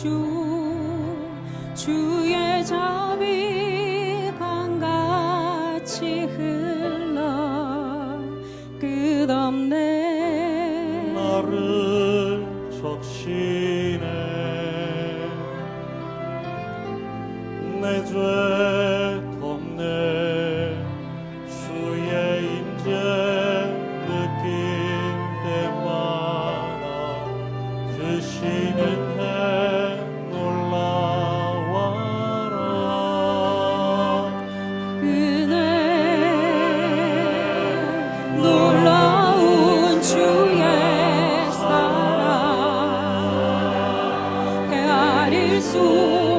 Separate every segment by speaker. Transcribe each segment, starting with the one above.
Speaker 1: 주 주의 자비 강같이 흘러 끝없네.
Speaker 2: 나를 적시네. 내죄 덮네. 주의 임재 느낄 때마다 주시는
Speaker 1: 诉。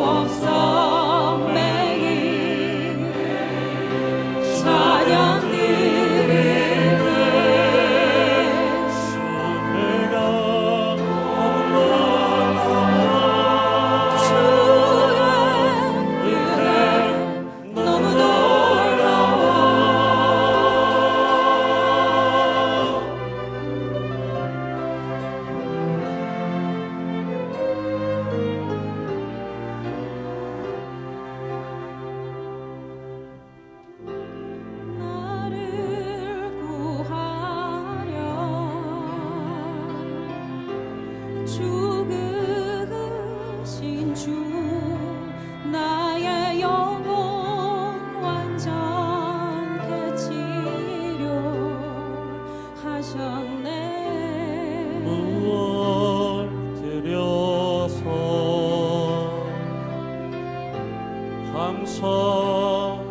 Speaker 1: 죽으신 주 나의 영혼 완전케 치료하셨네.
Speaker 2: 무얼 드려서 감사할까